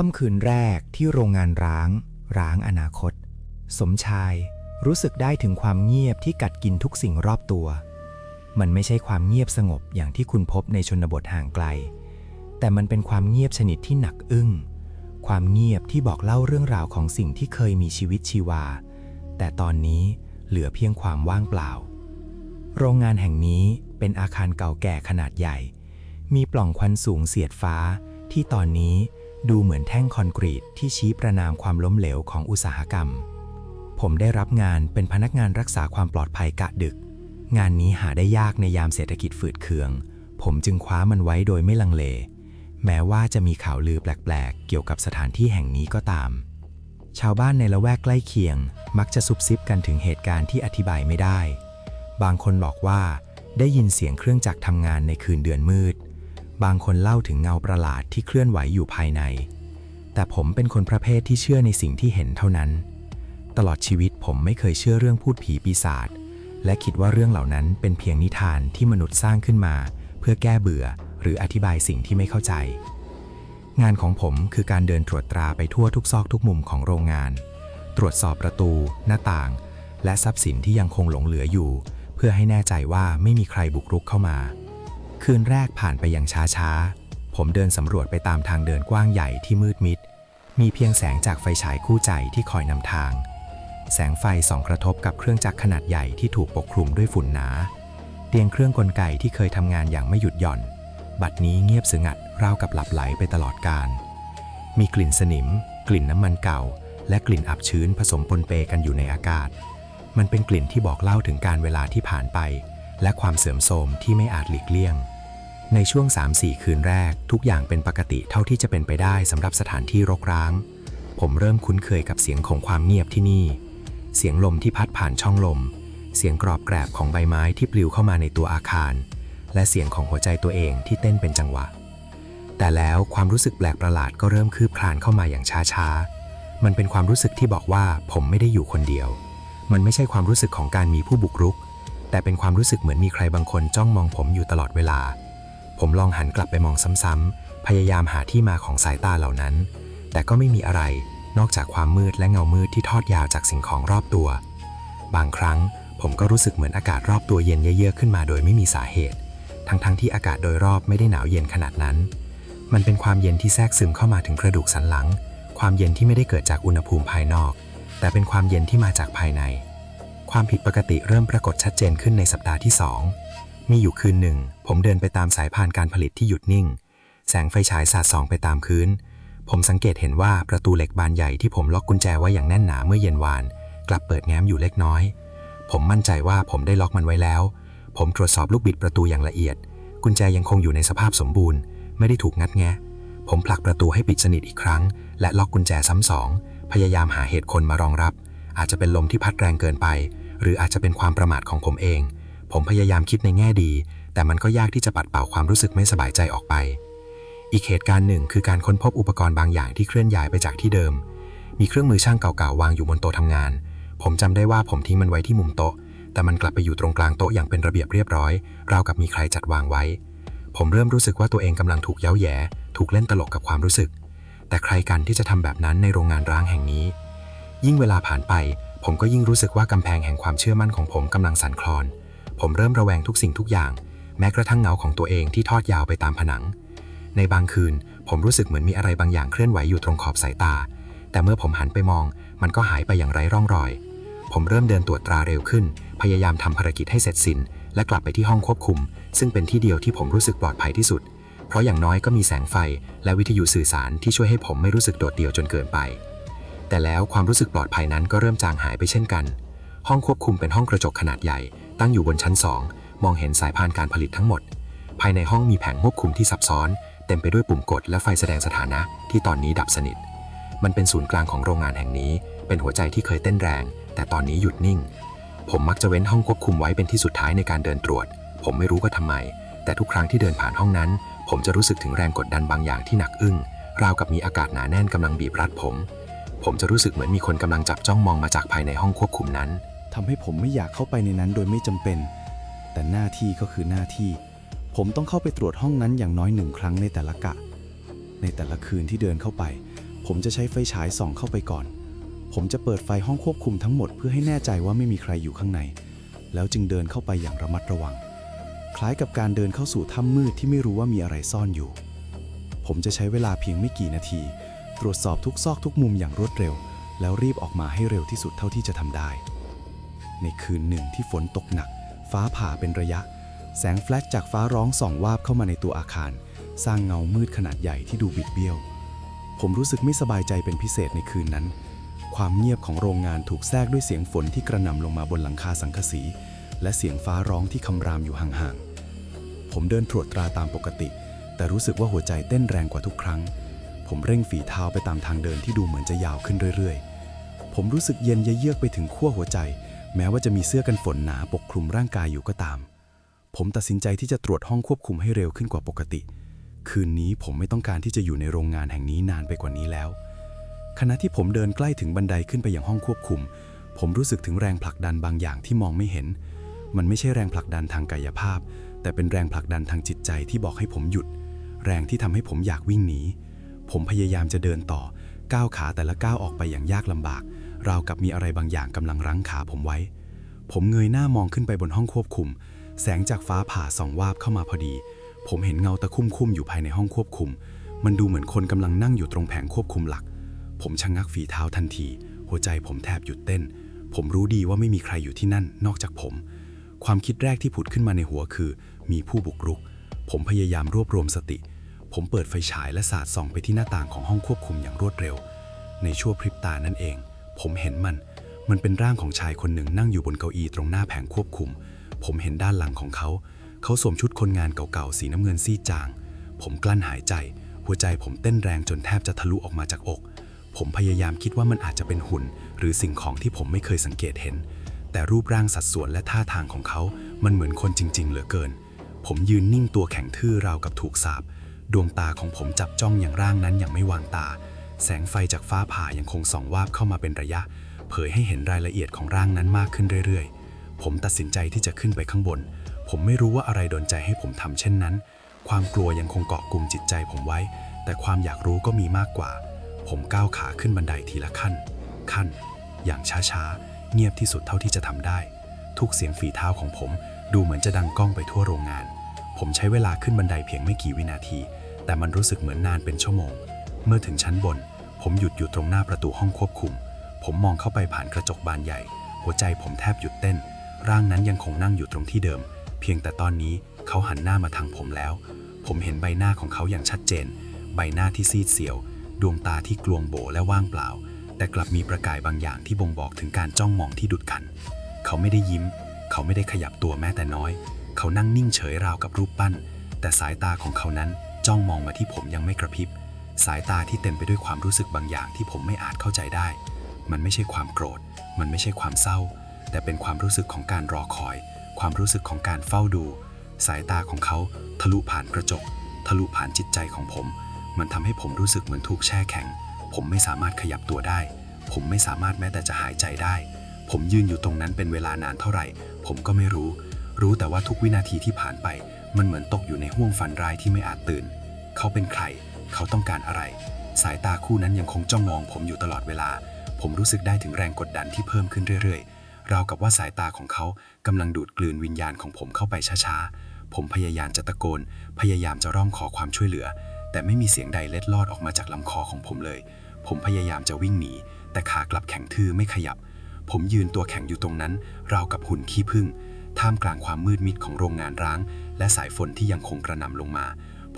ค่ำคืนแรกที่โรงงานร้าง ร้างอนาคต สมชายรู้สึกได้ถึงความเงียบที่กัดกินทุกสิ่งรอบตัว มันไม่ใช่ความเงียบสงบอย่างที่คุณพบในชนบทห่างไกล แต่มันเป็นความเงียบชนิดที่หนักอึ้ง ความเงียบที่บอกเล่าเรื่องราวของสิ่งที่เคยมีชีวิตชีวา แต่ตอนนี้เหลือเพียงความว่างเปล่า โรงงานแห่งนี้เป็นอาคารเก่าแก่ขนาดใหญ่ มีปล่องควันสูงเสียดฟ้าที่ตอนนี้ ดูเหมือนแท่งคอนกรีตที่ชี้ประนามความล้มเหลวของอุตสาหกรรม ผมได้รับงานเป็นพนักงานรักษาความปลอดภัยกะดึก งานนี้หาได้ยากในยามเศรษฐกิจฝืดเคือง ผมจึงคว้ามันไว้โดยไม่ลังเล แม้ว่าจะมีข่าวลือแปลกๆ เกี่ยวกับสถานที่แห่งนี้ก็ตาม ชาวบ้านในละแวกใกล้เคียง มักจะซุบซิบกันถึงเหตุการณ์ที่อธิบายไม่ได้ บางคนบอกว่า ได้ยินเสียงเครื่องจักรทำงานในคืนเดือนมืด บางคนเล่าถึงเงาประหลาดที่เคลื่อนไหวอยู่ภายใน แต่ผมเป็นคนประเภทที่เชื่อในสิ่งที่เห็นเท่านั้น ตลอดชีวิตผมไม่เคยเชื่อเรื่องพูดผีปีศาจ และคิดว่าเรื่องเหล่านั้นเป็นเพียงนิทานที่มนุษย์สร้างขึ้นมา เพื่อแก้เบื่อหรืออธิบายสิ่งที่ไม่เข้าใจ งานของผมคือการเดินตรวจตราไปทั่วทุกซอกทุกมุมของโรงงาน ตรวจสอบประตู หน้าต่าง และทรัพย์สินที่ยังคงหลงเหลืออยู่ เพื่อให้แน่ใจว่าไม่มีใครบุกรุกเข้ามา คืนแรกผ่านไปอย่างช้าๆ ผมเดินสำรวจไปตามทางเดินกว้างใหญ่ที่มืดมิด มีเพียงแสงจากไฟฉายคู่ใจที่คอยนำทาง แสงไฟส่องกระทบกับเครื่องจักรขนาดใหญ่ที่ถูกปกคลุมด้วยฝุ่นหนา เตียงเครื่องกลไกที่เคยทำงานอย่างไม่หยุดหย่อน บัดนี้เงียบสงัดราวกับหลับไหลไปตลอดกาลมีกลิ่นสนิม กลิ่นน้ำมันเก่า และกลิ่นอับชื้นผสมปนเปกันอยู่ในอากาศ มันเป็นกลิ่นที่บอกเล่าถึงการเวลาที่ผ่านไป และความเสื่อมโทรมที่ไม่อาจหลีกเลี่ยง ในช่วง 3-4 คืนแรก ทุกอย่างเป็นปกติเท่าที่จะเป็นไปได้สำหรับสถานที่รกร้าง ผมเริ่มคุ้นเคยกับเสียงของความเงียบที่นี่ เสียงลมที่พัดผ่านช่องลม เสียงกรอบแกรบของใบไม้ที่ปลิวเข้ามาในตัวอาคาร และเสียงของหัวใจตัวเองที่เต้นเป็นจังหวะ แต่แล้วความรู้สึกแปลกประหลาดก็เริ่มคืบคลานเข้ามาอย่างช้าๆ มันเป็นความรู้สึกที่บอกว่าผมไม่ได้อยู่คนเดียว มันไม่ใช่ความรู้สึกของการมีผู้บุกรุก แต่เป็นความรู้สึกเหมือนมีใครบางคนจ้องมองผมอยู่ตลอดเวลา ผมลองหันกลับไปมองซ้ำๆ พยายามหาที่มาของสายตาเหล่านั้น แต่ก็ไม่มีอะไร นอกจากความมืดและเงามืดที่ทอดยาวจากสิ่งของรอบตัว บางครั้งผมก็รู้สึกเหมือนอากาศรอบตัวเย็นเยือกขึ้นมาโดยไม่มีสาเหตุ ทั้งๆทที่อากาศโดยรอบไม่ได้หนาวเย็นขนาดนั้น มันเป็นความเย็นที่แทรกซึมเข้ามาถึงกระดูกสันหลัง ความเย็นที่ไม่ได้เกิดจากอุณหภูมิภายนอก แต่เป็นความเย็นที่มาจากภายใน ความผิดปกติเริ่มปรากฏชัดเจนขึ้นในสัปดาห์ที่ 2 มีอยู่คืนหนึ่ง ผมเดินไปตามสายพานการผลิตที่หยุดนิ่ง แสงไฟฉายสาดส่องไปตามพื้น ผมสังเกตเห็นว่าประตูเหล็กบานใหญ่ที่ผมล็อกกุญแจไว้อย่างแน่นหนาเมื่อเย็นวาน กลับเปิดแง้มอยู่เล็กน้อย ผมมั่นใจว่าผมได้ล็อกมันไว้แล้ว ผมตรวจสอบลูกบิดประตูอย่างละเอียด กุญแจยังคงอยู่ในสภาพสมบูรณ์ ไม่ได้ถูกงัดแงะ ผมผลักประตูให้ปิดสนิทอีกครั้ง และล็อกกุญแจซ้ำสองพยายามหาเหตุคนมารองรับอาจจะเป็นลมที่พัดแรงเกินไป หรืออาจจะเป็นความประมาทของผมเอง ผมพยายามคิดในแง่ดี แต่มันก็ยากที่จะปัดเป่าความรู้สึกไม่สบายใจออกไป อีกเหตุการณ์หนึ่งคือการค้นพบอุปกรณ์บางอย่างที่เคลื่อนย้ายไปจากที่เดิม มีเครื่องมือช่างเก่าๆวางอยู่บนโต๊ะทำงาน ผมจำได้ว่าผมทิ้งมันไว้ที่มุมโต๊ะ แต่มันกลับไปอยู่ตรงกลางโต๊ะอย่างเป็นระเบียบเรียบร้อย ราวกับมีใครจัดวางไว้ ผมเริ่มรู้สึกว่าตัวเองกำลังถูกเย้าแย่ ถูกเล่นตลกกับความรู้สึก แต่ใครกันที่จะทำแบบนั้นในโรงงานร้างแห่งนี้ ยิ่งเวลาผ่านไป ผมก็ยิ่งรู้สึกว่ากำแพงแห่งความเชื่อมั่นของผมกำลังสั่นคลอน ผมเริ่มระแวงทุกสิ่งทุกอย่าง แม้กระทั่งเงาของตัวเองที่ทอดยาวไปตามผนัง ในบางคืน ผมรู้สึกเหมือนมีอะไรบางอย่างเคลื่อนไหวอยู่ตรงขอบสายตา แต่เมื่อผมหันไปมอง มันก็หายไปอย่างไร้ร่องรอย ผมเริ่มเดินตรวจตราเร็วขึ้น พยายามทำภารกิจให้เสร็จสิ้น และกลับไปที่ห้องควบคุม ซึ่งเป็นที่เดียวที่ผมรู้สึกปลอดภัยที่สุด เพราะอย่างน้อยก็มีแสงไฟ และวิทยุสื่อสารที่ช่วยให้ผมไม่รู้สึกโดดเดี่ยวจนเกินไป แต่แล้วความรู้สึกปลอดภัยนั้นก็เริ่มจางหายไปเช่นกัน ห้องควบคุมเป็นห้องกระจกขนาดใหญ่ ตั้งอยู่บนชั้น2มองเห็นสายพานการผลิตทั้งหมด ภายในห้องมีแผงควบคุมที่ซับซ้อน เต็มไปด้วยปุ่มกดและไฟแสดงสถานะที่ตอนนี้ดับสนิท มันเป็นศูนย์กลางของโรงงานแห่งนี้ เป็นหัวใจที่เคยเต้นแรง แต่ตอนนี้หยุดนิ่ง ผมมักจะเว้นห้องควบคุมไว้เป็นที่สุดท้ายในการเดินตรวจ ผมไม่รู้ว่าทำไม แต่ทุกครั้งที่เดินผ่านห้องนั้น ผมจะรู้สึกถึงแรงกดดันบางอย่างที่หนักอึ้งราวกับมีอากาศหนาแน่นกำลังบีบรัดผม ผมจะรู้สึกเหมือนมีคนกำลังจับจ้องมองมาจากภายในห้องควบคุมนั้น ทำให้ผมไม่อยากเข้าไปในนั้นโดยไม่จำเป็น แต่หน้าที่ก็คือหน้าที่ ผมต้องเข้าไปตรวจห้องนั้นอย่างน้อยหนึ่งครั้งในแต่ละกะ ในแต่ละคืนที่เดินเข้าไป ผมจะใช้ไฟฉายส่องเข้าไปก่อน ผมจะเปิดไฟห้องควบคุมทั้งหมดเพื่อให้แน่ใจว่าไม่มีใครอยู่ข้างใน แล้วจึงเดินเข้าไปอย่างระมัดระวัง คล้ายกับการเดินเข้าสู่ถ้ำมืดที่ไม่รู้ว่ามีอะไรซ่อนอยู่ ผมจะใช้เวลาเพียงไม่กี่นาที ตรวจสอบทุกซอกทุกมุมอย่างรวดเร็ว แล้วรีบออกมาให้เร็วที่สุดเท่าที่จะทำได้ ในคืนหนึ่งที่ฝนตกหนัก ฟ้าผ่าเป็นระยะ แสงแฟลชจากฟ้าร้องส่องวาบเข้ามาในตัวอาคาร สร้างเงามืดขนาดใหญ่ที่ดูบิดเบี้ยว ผมรู้สึกไม่สบายใจเป็นพิเศษในคืนนั้น ความเงียบของโรงงานถูกแทรกด้วยเสียงฝนที่กระหน่ำลงมาบนหลังคาสังกะสี และเสียงฟ้าร้องที่คำรามอยู่ห่างๆผมเดินตรวจตราตามปกติ แต่รู้สึกว่าหัวใจเต้นแรงกว่าทุกครั้ง ผมเร่งฝีเท้าไปตามทางเดินที่ดูเหมือนจะยาวขึ้นเรื่อยๆ ผมรู้สึกเย็นเยือกไปถึงขั้วหัวใจ แม้ว่าจะมีเสื้อกันฝนหนาปกคลุมร่างกายอยู่ก็ตาม ผมตัดสินใจที่จะตรวจห้องควบคุมให้เร็วขึ้นกว่าปกติ คืนนี้ผมไม่ต้องการที่จะอยู่ในโรงงานแห่งนี้นานไปกว่านี้แล้ว ขณะที่ผมเดินใกล้ถึงบันไดขึ้นไปยังห้องควบคุม ผมรู้สึกถึงแรงผลักดันบางอย่างที่มองไม่เห็น มันไม่ใช่แรงผลักดันทางกายภาพ แต่เป็นแรงผลักดันทางจิตใจที่บอกให้ผมหยุด แรงที่ทำให้ผมอยากวิ่งหนี ผมพยายามจะเดินต่อ ก้าวขาแต่ละก้าวออกไปอย่างยากลำบาก ราวกับมีอะไรบางอย่างกำลังรั้งขาผมไว้ ผมเงยหน้ามองขึ้นไปบนห้องควบคุม แสงจากฟ้าผ่าส่องวาบเข้ามาพอดี ผมเห็นเงาตะคุ่มๆอยู่ภายในห้องควบคุม มันดูเหมือนคนกำลังนั่งอยู่ตรงแผงควบคุมหลัก ผมชะงักฝีเท้าทันที หัวใจผมแทบหยุดเต้น ผมรู้ดีว่าไม่มีใครอยู่ที่นั่น นอกจากผม ความคิดแรกที่ผุดขึ้นมาในหัวคือ มีผู้บุกรุก ผมพยายามรวบรวมสติ ผมเปิดไฟฉายและสาดส่องไปที่หน้าต่างของห้องควบคุมอย่างรวดเร็ว ในชั่วพริบตานั่นเอง ผมเห็นมัน มันเป็นร่างของชายคนหนึ่งนั่งอยู่บนเก้าอี้ตรงหน้าแผงควบคุม ผมเห็นด้านหลังของเขา เขาสวมชุดคนงานเก่าๆ สีน้ำเงินซีดจาง ผมกลั้นหายใจ หัวใจผมเต้นแรงจนแทบจะทะลุออกมาจากอก ผมพยายามคิดว่ามันอาจจะเป็นหุ่น หรือสิ่งของที่ผมไม่เคยสังเกตเห็น แต่รูปร่างสัดส่วนและท่าทางของเขา มันเหมือนคนจริง ๆ เหลือเกิน ผมยืนนิ่งตัวแข็งทื่อราวกับถูกสาบ ดวงตาของผมจับจ้องอย่างร่างนั้นอย่างไม่วางตา แสงไฟจากฟ้าผ่ายังคงส่องวาบเข้ามาเป็นระยะ เผยให้เห็นรายละเอียดของร่างนั้นมากขึ้นเรื่อยๆ ผมตัดสินใจที่จะขึ้นไปข้างบน ผมไม่รู้ว่าอะไรดนใจให้ผมทำเช่นนั้น ความกลัวยังคงเกาะกลุ่มจิตใจผมไว้ แต่ความอยากรู้ก็มีมากกว่า ผมก้าวขาขึ้นบันไดทีละขั้น ขั้น อย่างช้าๆ เงียบที่สุดเท่าที่จะทำได้ ทุกเสียงฝีเท้าของผมดูเหมือนจะดังก้องไปทั่วโรงงานผมใช้เวลาขึ้นบันไดเพียงไม่กี่วินาที แต่มันรู้สึกเหมือนนานเป็นชั่วโมง เมื่อถึงชั้นบน ผมหยุดอยู่ตรงหน้าประตูห้องควบคุม ผมมองเข้าไปผ่านกระจกบานใหญ่ หัวใจผมแทบหยุดเต้น ร่างนั้นยังคงนั่งอยู่ตรงที่เดิม เพียงแต่ตอนนี้เขาหันหน้ามาทางผมแล้ว ผมเห็นใบหน้าของเขาอย่างชัดเจน ใบหน้าที่ซีดเซียว ดวงตาที่กลวงโบและว่างเปล่า แต่กลับมีประกายบางอย่างที่บ่งบอกถึงการจ้องมองที่ดุดขัน เขาไม่ได้ยิ้ม เขาไม่ได้ขยับตัวแม้แต่น้อย เขานั่งนิ่งเฉยราวกับรูปปั้น แต่สายตาของเขานั้น จ้องมองมาที่ผมยังไม่กระพริบ สายตาที่เต็มไปด้วยความรู้สึกบางอย่างที่ผมไม่อาจเข้าใจได้ มันไม่ใช่ความโกรธ มันไม่ใช่ความเศร้า แต่เป็นความรู้สึกของการรอคอย ความรู้สึกของการเฝ้าดู สายตาของเขาทะลุผ่านกระจก ทะลุผ่านจิตใจของผม มันทำให้ผมรู้สึกเหมือนถูกแช่แข็ง ผมไม่สามารถขยับตัวได้ ผมไม่สามารถแม้แต่จะหายใจได้ ผมยืนอยู่ตรงนั้นเป็นเวลานานเท่าไหร่ ผมก็ไม่รู้ รู้แต่ว่าทุกวินาทีที่ผ่านไปมันเหมือนตกอยู่ในห้วงฝันร้ายที่ไม่อาจตื่น เขาเป็นใคร เขาต้องการอะไร สายตาคู่นั้นยังคงจ้องมองผมอยู่ตลอดเวลา ผมรู้สึกได้ถึงแรงกดดันที่เพิ่มขึ้นเรื่อยๆ ราวกับว่าสายตาของเขากำลังดูดกลืนวิญญาณของผมเข้าไปช้าๆ ผมพยายามจะตะโกน พยายามจะร้องขอความช่วยเหลือ แต่ไม่มีเสียงใดเล็ดลอดออกมาจากลำคอของผมเลย ผมพยายามจะวิ่งหนี แต่ขากลับแข็งทื่อไม่ขยับ ผมยืนตัวแข็งอยู่ตรงนั้น ราวกับหุ่นขี้ผึ้งท่ามกลางความมืดมิดของโรงงานร้าง และสายฝนที่ยังคงกระหน่ำลงมา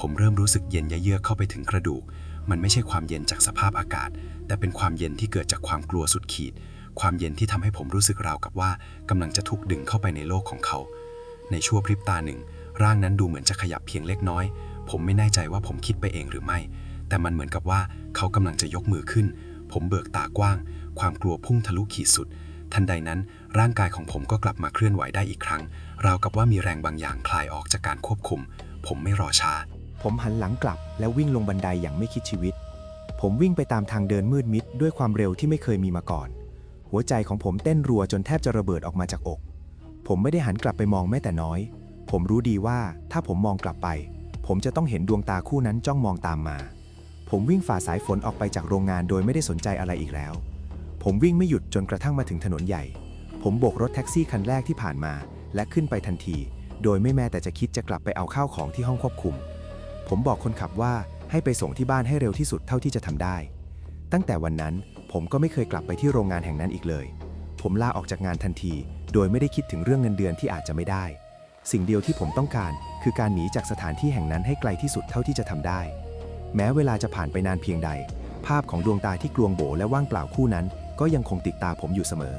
ผมเริ่มรู้สึกเย็นเยือกเข้าไปถึงกระดูก มันไม่ใช่ความเย็นจากสภาพอากาศ แต่เป็นความเย็นที่เกิดจากความกลัวสุดขีด ความเย็นที่ทำให้ผมรู้สึกราวกับว่ากำลังจะถูกดึงเข้าไปในโลกของเขา ในชั่วพริบตาหนึ่ง ร่างนั้นดูเหมือนจะขยับเพียงเล็กน้อย ผมไม่แน่ใจว่าผมคิดไปเองหรือไม่ แต่มันเหมือนกับว่าเขากำลังจะยกมือขึ้น ผมเบิกตากว้าง ความกลัวพุ่งทะลุขีดสุด ทันใดนั้น ร่างกายของผมก็กลับมาเคลื่อนไหวได้อีกครั้ง ราวกับว่ามีแรงบางอย่างคลายออกจากการควบคุม ผมไม่รอช้า ผมหันหลังกลับแล้ววิ่งลงบันไดอย่างไม่คิดชีวิต ผมวิ่งไปตามทางเดินมืดมิดด้วยความเร็วที่ไม่เคยมีมาก่อน หัวใจของผมเต้นรัวจนแทบจะระเบิดออกมาจากอก ผมไม่ได้หันกลับไปมองแม้แต่น้อย ผมรู้ดีว่าถ้าผมมองกลับไป ผมจะต้องเห็นดวงตาคู่นั้นจ้องมองตามมา ผมวิ่งฝ่าสายฝนออกไปจากโรงงานโดยไม่ได้สนใจอะไรอีกแล้ว ผมวิ่งไม่หยุดจนกระทั่งมาถึงถนนใหญ่ ผมโบกรถแท็กซี่คันแรกที่ผ่านมา และขึ้นไปทันที โดยไม่แม้แต่จะคิดจะกลับไปเอาข้าวของที่ห้องควบคุม ผมบอกคนขับว่าให้ไปส่งที่บ้านให้เร็วที่สุดเท่าที่จะทำได้ ตั้งแต่วันนั้นผมก็ไม่เคยกลับไปที่โรงงานแห่งนั้นอีกเลย ผมลาออกจากงานทันที โดยไม่ได้คิดถึงเรื่องเงินเดือนที่อาจจะไม่ได้ สิ่งเดียวที่ผมต้องการ คือการหนีจากสถานที่แห่งนั้นให้ไกลที่สุดเท่าที่จะทำได้ แม้เวลาจะผ่านไปนานเพียงใด ภาพของดวงตาที่กลวงโบและว่างเปล่าคู่นั้น ก็ยังคงติดตาผมอยู่เสมอ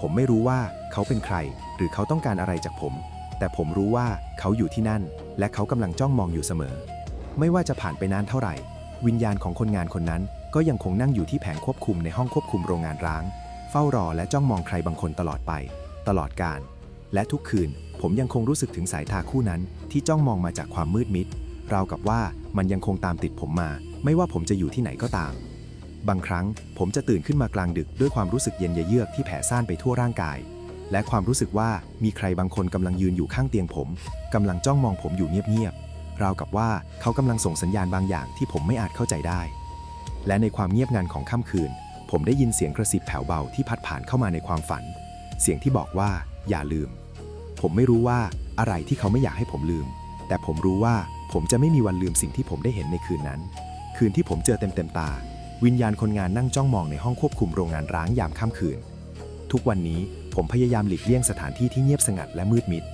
ผมไม่รู้ว่าเขาเป็นใคร หรือเขาต้องการอะไรจากผม แต่ผมรู้ว่าเขาอยู่ที่นั่น และเขากำลังจ้องมองอยู่เสมอ ไม่ว่าจะผ่านไปนานเท่าไหร่ วิญญาณของคนงานคนนั้น ก็ยังคงนั่งอยู่ที่แผงควบคุมในห้องควบคุมโรงงานร้าง เฝ้ารอและจ้องมองใครบางคนตลอดไป ตลอดการ และทุกคืน ผมยังคงรู้สึกถึงสายตาคู่นั้น ที่จ้องมองมาจากความมืดมิดราวกับว่ามันยังคงตามติดผมมา ไม่ว่าผมจะอยู่ที่ไหนก็ตาม บางครั้งผมจะตื่นขึ้นมากลางดึกด้วยความรู้สึกเย็นเยือกที่แผ่ซ่านไปทั่วร่างกาย และความรู้สึกว่ามีใครบางคนกำลังยืนอยู่ข้างเตียงผมกำลังจ้องมองผมอยู่เงียบ ราวกับว่าเขากำลังส่งสัญญาณบางอย่างที่ผมไม่อาจเข้าใจได้ และในความเงียบงันของค่ำคืน ผมได้ยินเสียงกระซิบแผ่วเบาที่พัดผ่านเข้ามาในความฝัน เสียงที่บอกว่า อย่าลืม ผมไม่รู้ว่าอะไรที่เขาไม่อยากให้ผมลืม แต่ผมรู้ว่าผมจะไม่มีวันลืมสิ่งที่ผมได้เห็นในคืนนั้น คืนที่ผมเจอเต็มเต็มตา วิญญาณคนงานนั่งจ้องมองในห้องควบคุมโรงงานร้างยามค่ำคืน ทุกวันนี้ผมพยายามหลีกเลี่ยงสถานที่ที่เงียบสงัดและมืดมิด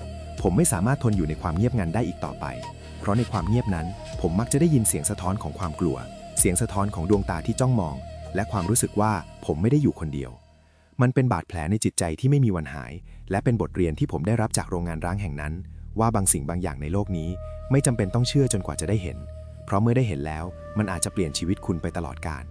ผมไม่สามารถทนอยู่ในความเงียบงันได้อีกต่อไป เพราะในความเงียบนั้น ผมมักจะได้ยินเสียงสะท้อนของความกลัว เสียงสะท้อนของดวงตาที่จ้องมอง และความรู้สึกว่าผมไม่ได้อยู่คนเดียว มันเป็นบาดแผลในจิตใจที่ไม่มีวันหาย และเป็นบทเรียนที่ผมได้รับจากโรงงานร้างแห่งนั้น ว่าบางสิ่งบางอย่างในโลกนี้ ไม่จำเป็นต้องเชื่อจนกว่าจะได้เห็น เพราะเมื่อได้เห็นแล้ว มันอาจจะเปลี่ยนชีวิตคุณไปตลอดกาล